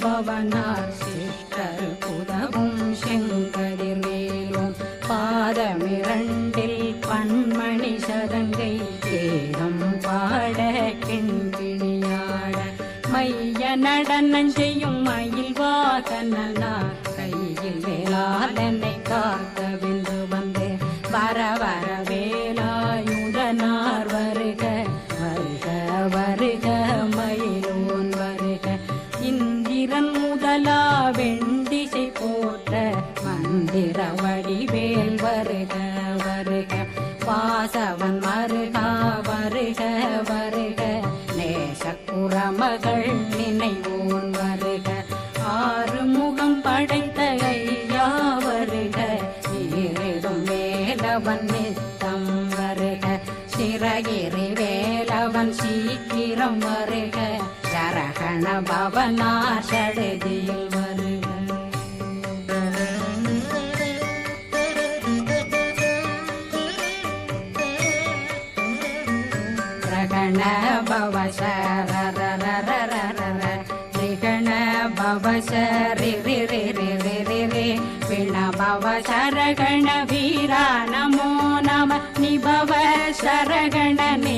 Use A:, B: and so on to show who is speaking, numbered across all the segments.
A: பவனார் sister புதவும் செங்கதிர் மேலும் பாதமே மகள் நினைவோன் வருக. ஆறு முகம் படைத்த ஐயா வருக. ஈரிடும் வேலவன் நித்தம் வருக. சிறகிரி வேலவன் சீக்கிரம் வருக. சரகண பவனார் சடுதியில் ಸ ರೆ ರೆ ರೆ ರೆ ರೆ ರೆ ರೆ ವಿಣಭವ ಶರಗಣ ವೀರ ನಮೋ ನಮ ನಿಭವ ಶರಗಣನೇ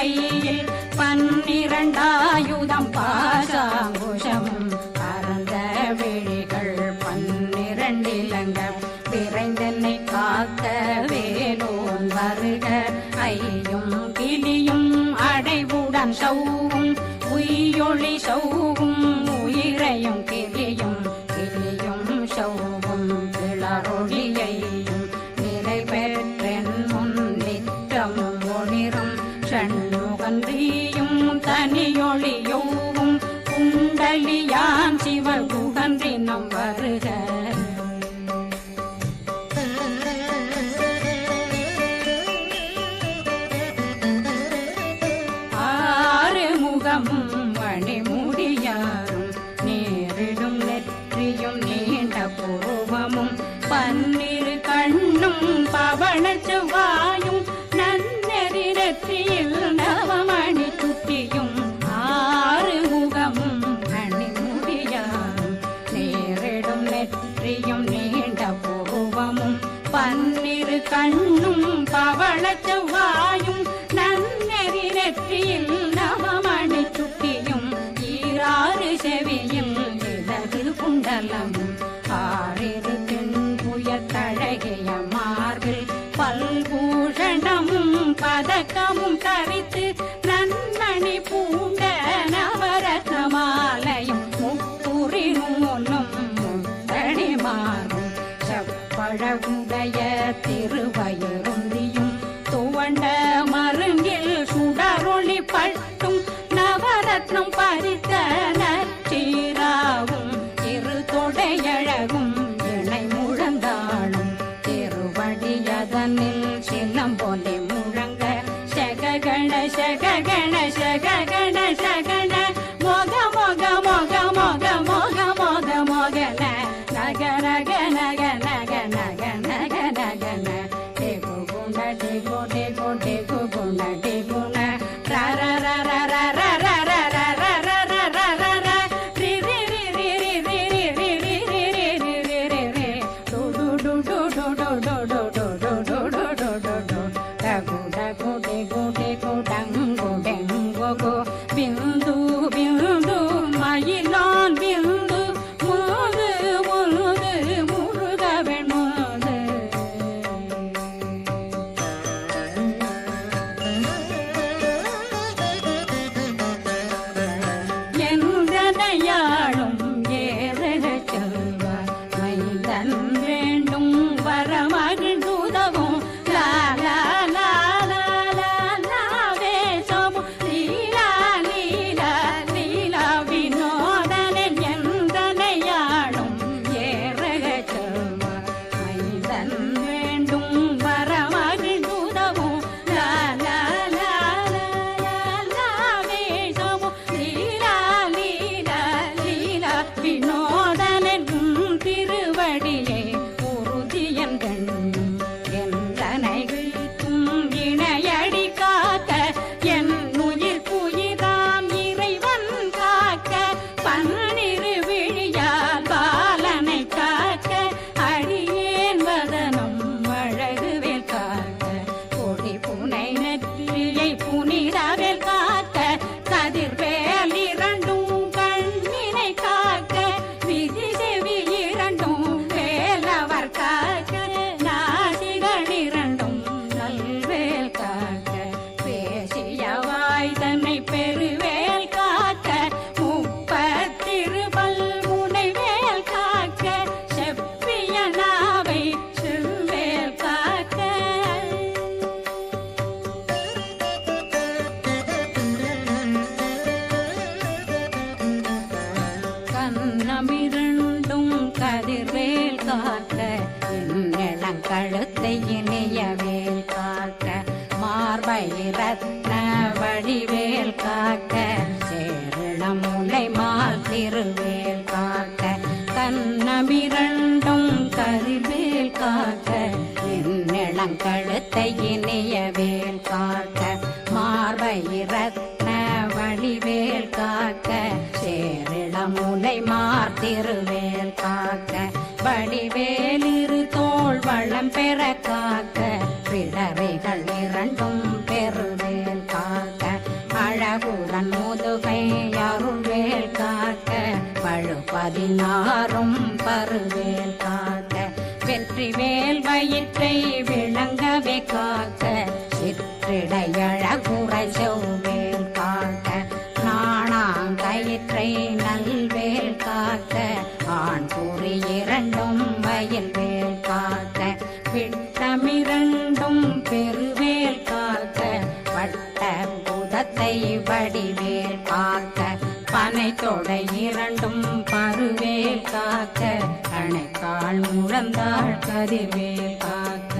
A: ஐயா 嗯。நலம் ஆறிரு தென்புயத்தழகிய மார்பில் பல்பூஷணமும் பதக்கமும் தவித்து గణశ గణశ గణశ గణ మోగ మోగ మోగ మోగ మోగ మోగ మోగన నగ నగ నగ నగ నగ నగ నగ. சிற்றை விளங்கவே காக்க சிற்றிடையழகுறை செவ்வேல் காக்க நாணாங்கயிற்றை நல்வேல் காக்க ஆண் கூறி இரண்டும் வயல் வேல் காக்க விட்டமிரண்டும் பெருவேல் காக்க வட்ட புதத்தை வடிவேல் காக்க பனை தொடை இரண்டும் கணைக்கால் முழந்தாள் கதிர்வேல் காக்க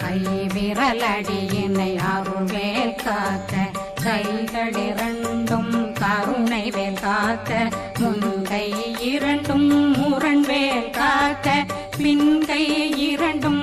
A: கை விரலடியினை அருள்வேல் காக்க கைகள் இரண்டும் கருணை வேல் காக்க முன்கை இரண்டும் முரண்வேல் காக்க பின்கை இரண்டும்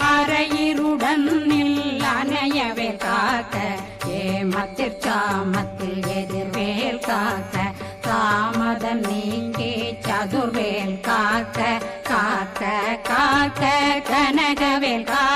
A: அரையிருடன் அணையவே காக்க ஏமத்தில் சாமத்தில் எதிர்வேல் காக்க தாமதம் நீங்கே சதுர்வேல் காக்க காக்க காக்க கனகவேல் காக்க.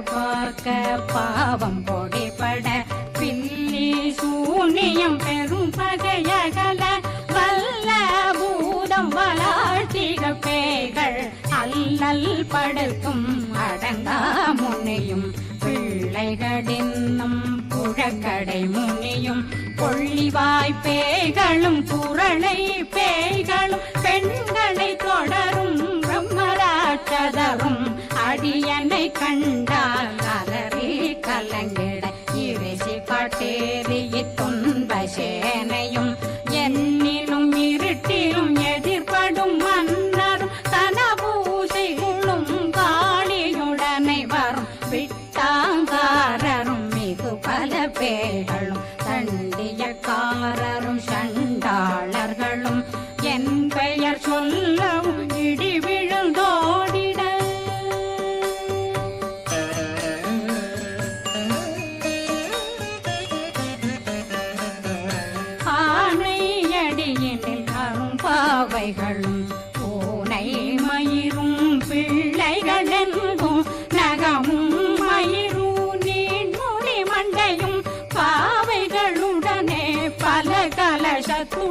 A: பார்க்க பாவம் பொடிபட பில்லி சூனியம் பெரும் பகையகல வல்ல பூதம் வளாழ்த்திக பேய்கள் அல்லல் படுக்கும் அடங்கா முனையும். பிள்ளைகளின்னும் புழக்கடை பழக்கடை முனியும். கொள்ளிவாய் பேய்களும் குரளை பேய்களும் பெண்களை தொடரும் பிரம்மராட்சதரும் அடியனை கண்டால் அலறி கலங்கிட இரிசி பட்டேரி துன்பசேனை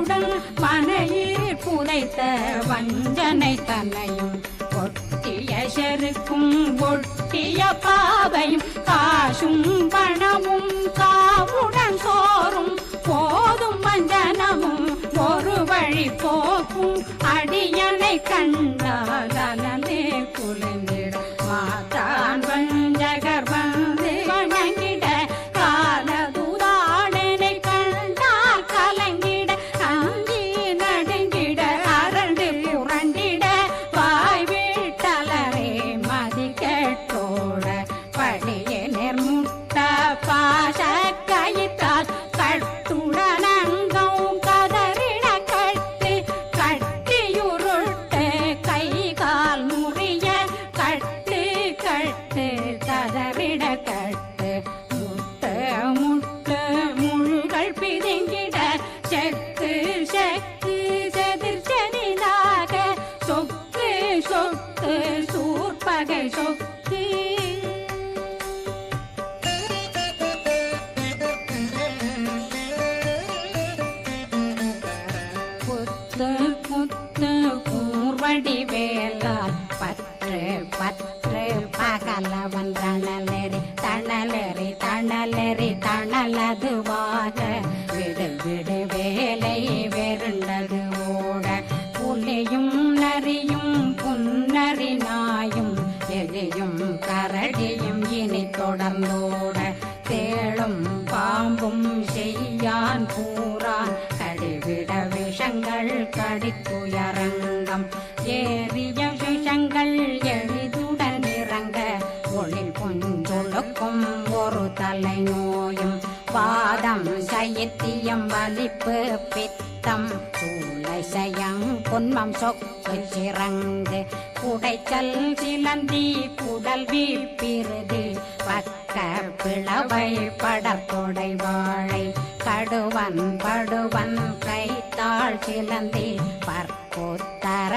A: கலசத்துடன் மனையில் புதைத்த வஞ்சனை தன்னையும் ஒட்டிய செருக்கும் ஒட்டிய பாவையும் காசும் பணமும் காவுடன் சோறும். போதும் வஞ்சனமும் ஒரு வழி போக்கும். அடியனை கண்டால் அலந்தே குளிர்ந்திட மாத்தான் கூர்வடி வேலால் பற்று பற்று பகலவன் தணலெறி தணலெறி தணலெறி தணலதுவாக ஏறிய விஷங்கள் எளிதுடன் இறங்க ஒளில் புஞ்சொழுக்கும் ஒரு தலை நோயும் பாதம் சைத்தியம் வலிப்பு பித்தம் சூளை சயம் பொன்மம் சொக்கு சிறங்கு குடைச்சல் சிலந்தி குடல் வீப்பிருதி பக்க பிளவை படற்கொடை வாழை. கடுவன் படுவன் கைத்தாள் சிலந்தி.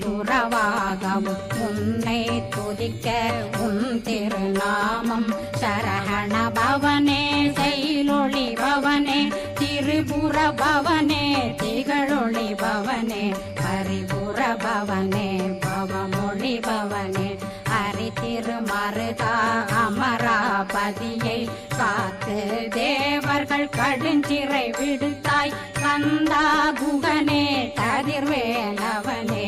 A: மகிழ்ந்துறவாகவும் உன்னை துதிக்க உன் திருநாமம் சரகண பவனே செயலொளி பவனே திரிபுர பவனே திகழொளி பவனே பரிபுர பவனே பவமொழி பவனே. ஹரி திருமருகா அமராபதியை காத்து தேவர்கள் கடுஞ்சிறை விடுத்தாய் கந்தா குகனே கதிர்வேலவனே.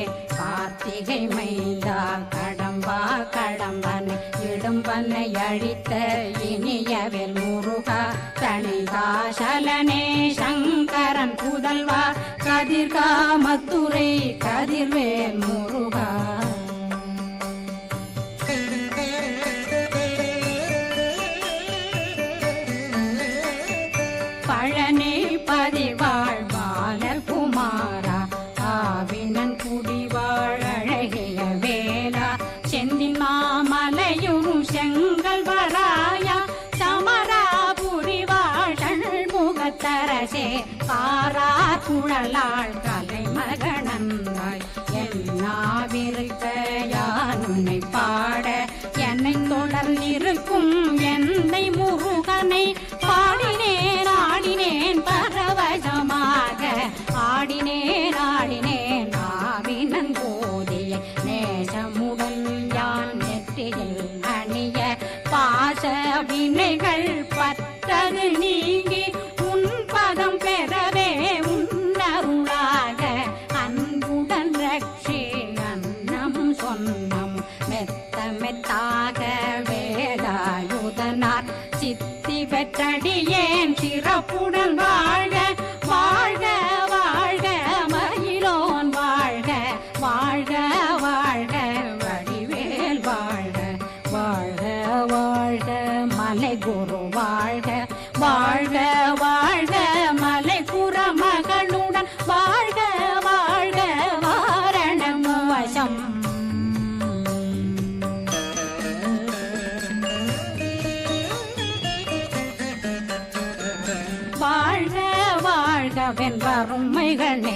A: இடும்பனை அழித்த இனியவில் முருகா தணிகாசலனே சங்கரன் புதல்வா கதிர்காமத்துரை கதிர்வேல் முருகா. अभिनय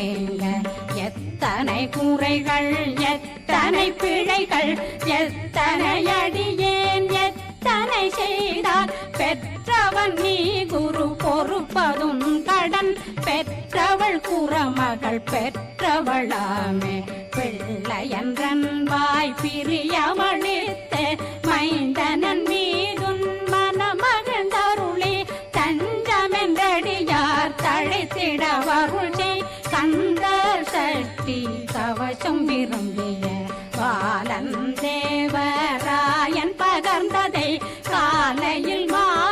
A: வெண்பருமைகள் எத்தனை கூரைகள் எத்தனை பிழைகள் எத்தனை அடியேன் எத்தனை செய்தால் பெற்றவன் நீ குரு பொறுப்பதும் கடன். பெற்றவள் குறமகள் பெற்றவளாமே. பிள்ளையன்றன் வாய் பிரியமளித்து. மைந்தனன் மீதுன் மனமகந்தருளி தஞ்சமென்றடியார் தழைத்திட சஷ்டி கவசம் விரும்பிய பாலன் தேவராயன் பகர்ந்ததை காலையில் மா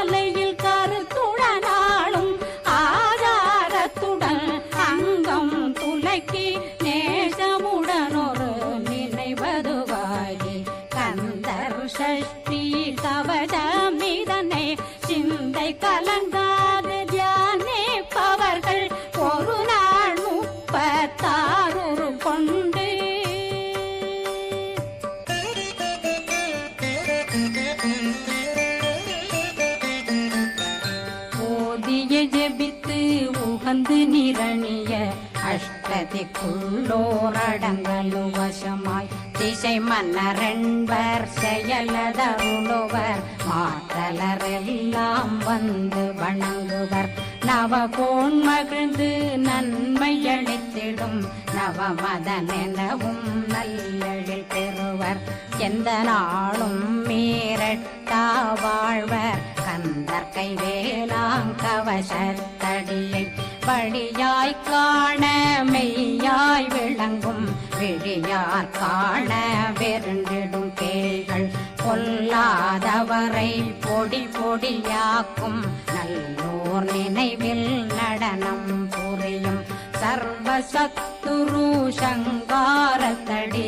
A: நிரணிய அஷ்டதிக்குள்ளோரடங்கலு வசமாய் திசை மன்னரென்பர் செயலதருளுவர் மாற்றலரெல்லாம் வந்து வணங்குவர். நவகோன் மகிழ்ந்து நன்மையளித்திடும். நவமதனெனவும் நல்லெழில் பெறுவர். எந்த நாளும் மீரட்டா வாழ்வர். கந்தர் கைவேலாங்கவசத்தடியை படியாய் காண மெய்யாய் விளங்கும் விழியார் காண வெருண்டிடும் கேள்கள் கொல்லாதவரை பொடி பொடியாக்கும் நல்லோர் நினைவில் நடனம் புரியும் சர்வசத்துரு சங்காரத்தடி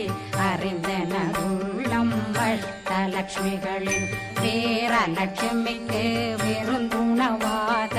A: அறிந்தனருள்ளம் அஷ்டலட்சுமிகளின் வீரலட்சுமிக்கு விருந்துணவாத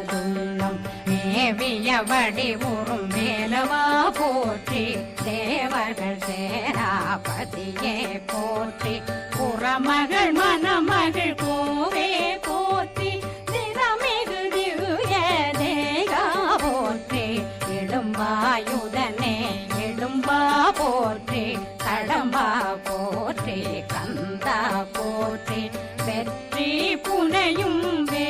A: தேவியவடி ஊரும் மேலமா போற்றி தேவர்கள் சேனாபதியே போற்றி. புறமகள் மணமகள் கோவே போற்றி திறமிகு திவ்ய தேகா போற்றி. இடும்பாயுதனே இடும்பா போற்றி. கடம்பா போற்றி கந்தா போற்றி. வெற்றி புனையும் வே